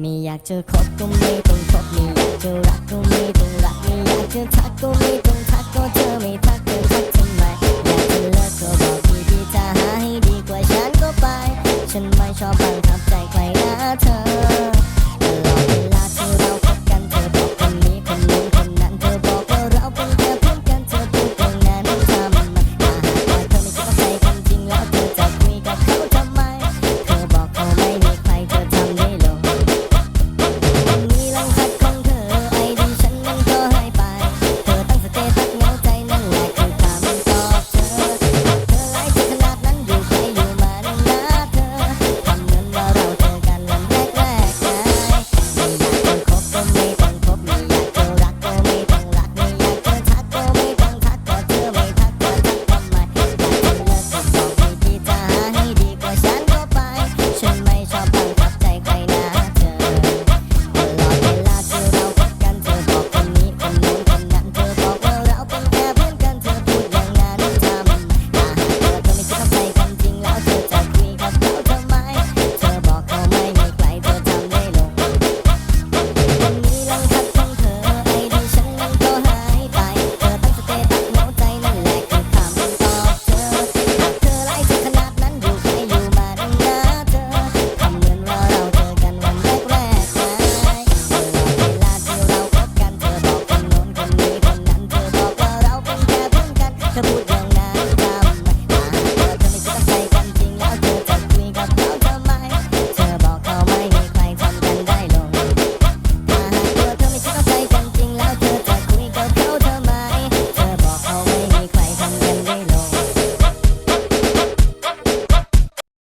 ไม่อยากเจอคบก็ไม่ต้องคบไม่